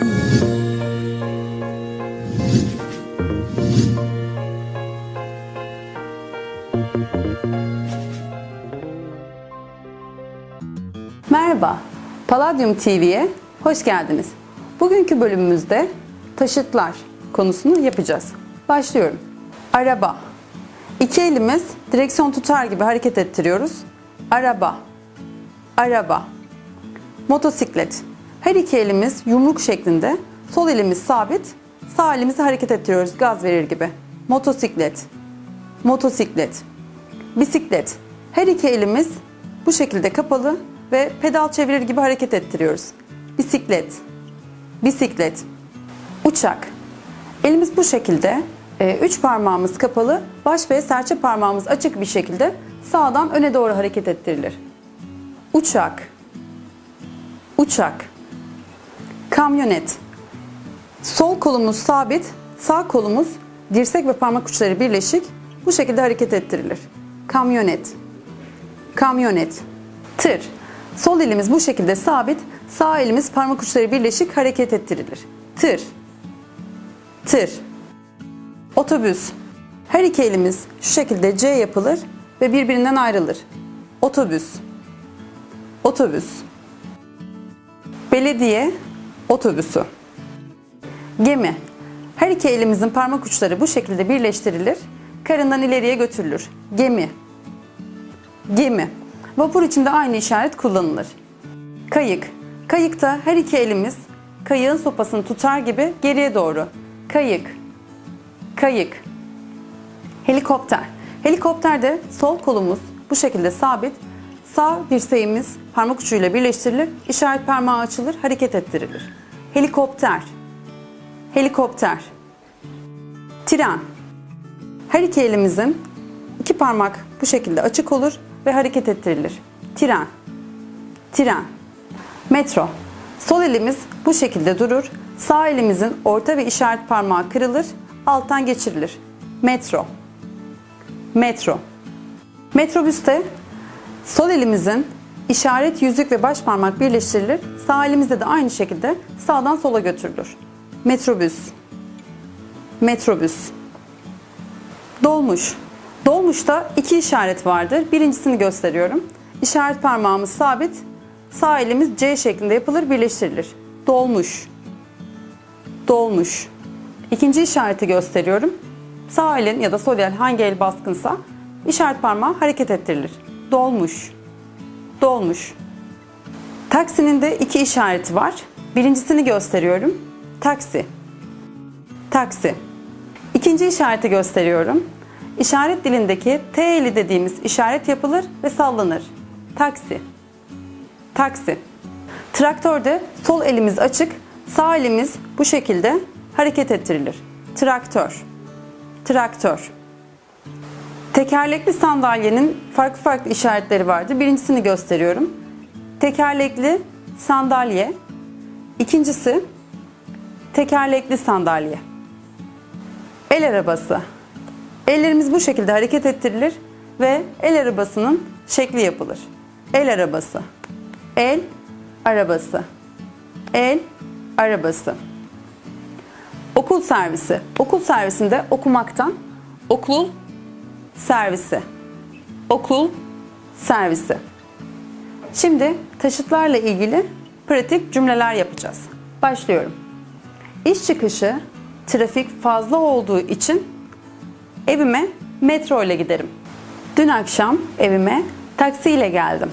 Merhaba, Palladium TV'ye hoş geldiniz. Bugünkü bölümümüzde taşıtlar konusunu yapacağız. Başlıyorum. Araba. İki elimiz direksiyon tutar gibi hareket ettiriyoruz. Araba. Araba. Motosiklet. Her iki elimiz yumruk şeklinde. Sol elimiz sabit, sağ elimizi hareket ettiriyoruz gaz verir gibi. Motosiklet. Motosiklet. Bisiklet. Her iki elimiz bu şekilde kapalı ve pedal çevirir gibi hareket ettiriyoruz. Bisiklet. Bisiklet. Uçak. Elimiz bu şekilde. e, Üç parmağımız kapalı, baş ve serçe parmağımız açık bir şekilde sağdan öne doğru hareket ettirilir. Uçak. Uçak. Kamyonet. Sol kolumuz sabit, sağ kolumuz dirsek ve parmak uçları birleşik bu şekilde hareket ettirilir. Kamyonet. Kamyonet. Tır. Sol elimiz bu şekilde sabit, sağ elimiz parmak uçları birleşik hareket ettirilir. Tır. Tır. Otobüs. Her iki elimiz şu şekilde C yapılır ve birbirinden ayrılır. Otobüs. Otobüs. Belediye otobüsü. Gemi. Her iki elimizin parmak uçları bu şekilde birleştirilir. Karından ileriye götürülür. Gemi. Gemi. Vapur içinde aynı işaret kullanılır. Kayık. Kayıkta her iki elimiz kayığın sopasını tutar gibi geriye doğru. Kayık. Kayık. Helikopter. Helikopterde sol kolumuz bu şekilde sabit, sağ dirseğimiz parmak ucuyla birleştirilir, işaret parmağı açılır, hareket ettirilir. Helikopter. Helikopter. Tren. Her iki elimizin iki parmak bu şekilde açık olur ve hareket ettirilir. Tren. Tren. Metro. Sol elimiz bu şekilde durur. Sağ elimizin orta ve işaret parmağı kırılır, alttan geçirilir. Metro. Metro. Metrobüste sol elimizin işaret yüzük ve baş parmak birleştirilir. Sağ elimizde de aynı şekilde sağdan sola götürülür. Metrobüs. Metrobüs. Dolmuş. Dolmuşta iki işaret vardır. Birincisini gösteriyorum. İşaret parmağımız sabit. Sağ elimiz C şeklinde yapılır, birleştirilir. Dolmuş. Dolmuş. İkinci işareti gösteriyorum. Sağ elin ya da sol el hangi el baskınsa işaret parmağı hareket ettirilir. Dolmuş. Dolmuş. Taksinin de iki işareti var. Birincisini gösteriyorum. Taksi. Taksi. İkinci işareti gösteriyorum. İşaret dilindeki T eli dediğimiz işaret yapılır ve sallanır. Taksi. Taksi. Traktörde sol elimiz açık, sağ elimiz bu şekilde hareket ettirilir. Traktör. Traktör. Tekerlekli sandalyenin farklı farklı işaretleri vardı. Birincisini gösteriyorum. Tekerlekli sandalye. İkincisi tekerlekli sandalye. El arabası. Ellerimiz bu şekilde hareket ettirilir ve el arabasının şekli yapılır. El arabası. El arabası. El arabası. Okul servisi. Okul servisinde okumaktan okul servisi. Okul servisi. Şimdi taşıtlarla ilgili pratik cümleler yapacağız. Başlıyorum. İş çıkışı trafik fazla olduğu için evime metro ile giderim. Dün akşam evime taksiyle geldim.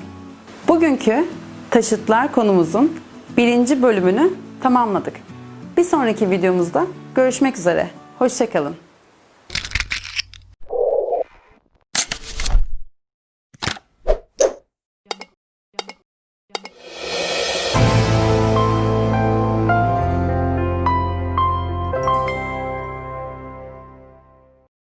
Bugünkü taşıtlar konumuzun birinci bölümünü tamamladık. Bir sonraki videomuzda görüşmek üzere. Hoşçakalın.